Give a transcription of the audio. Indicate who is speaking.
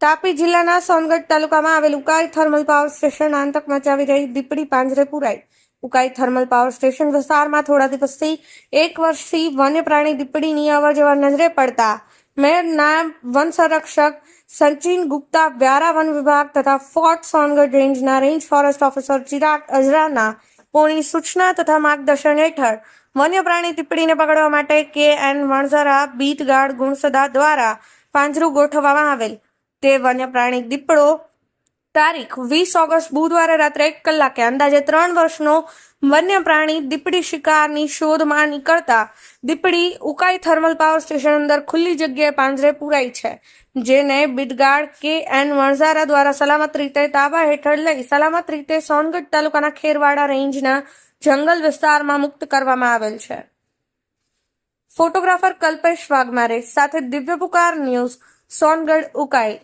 Speaker 1: તાપી જિલ્લાના સોનગઢ તાલુકામાં આવેલ ઉકાઈ થર્મલ પાવર સ્ટેશન આંતક મચાવી રહી દીપડી પાંજરે પુરાઈ. ઉકાઈ થર્મલ પાવર સ્ટેશન વિસ્તારમાં થોડા દિવસથી એક વર્ષથી વન્ય પ્રાણી દીપડીની અવર જવર નજરે પડતા મેયરના વન સંરક્ષક સચિન ગુપ્તા વ્યારા વન વિભાગ તથા ફોર્ટ સોનગઢ રેન્જના રેન્જ ફોરેસ્ટ ઓફિસર ચિરાગ અઝરાના પોણી સૂચના તથા માર્ગદર્શન હેઠળ વન્ય પ્રાણી દીપડીને પકડવા માટે K N Vanzara beat guard Gunsada દ્વારા પાંજરું ગોઠવવામાં આવેલ. તે વન્ય પ્રાણી દીપડો. તારીખ વીસ ઓગસ્ટ બુધવારે રાત્રે એક કલાકે અંદાજે ત્રણ વર્ષનો વન્ય પ્રાણી દીપડી શિકારની શોધમાં નીકળતા દીપડી ઉકાઈ થર્મલ પાવર સ્ટેશન અંદર ખુલ્લી જગ્યાએ પાંજરે પુરાઈ છે, જેને બિટગાર્ડ કે એન વણઝારા દ્વારા સલામત રીતે તાબા હેઠળ લઈ સલામત રીતે સોનગઢ તાલુકાના ખેરવાડા રેન્જના જંગલ વિસ્તારમાં મુક્ત કરવામાં આવેલ છે. ફોટોગ્રાફર કલ્પેશ વાઘમારે સાથે દિવ્ય પુકાર ન્યૂઝ સોનગઢ ઉકાઈ.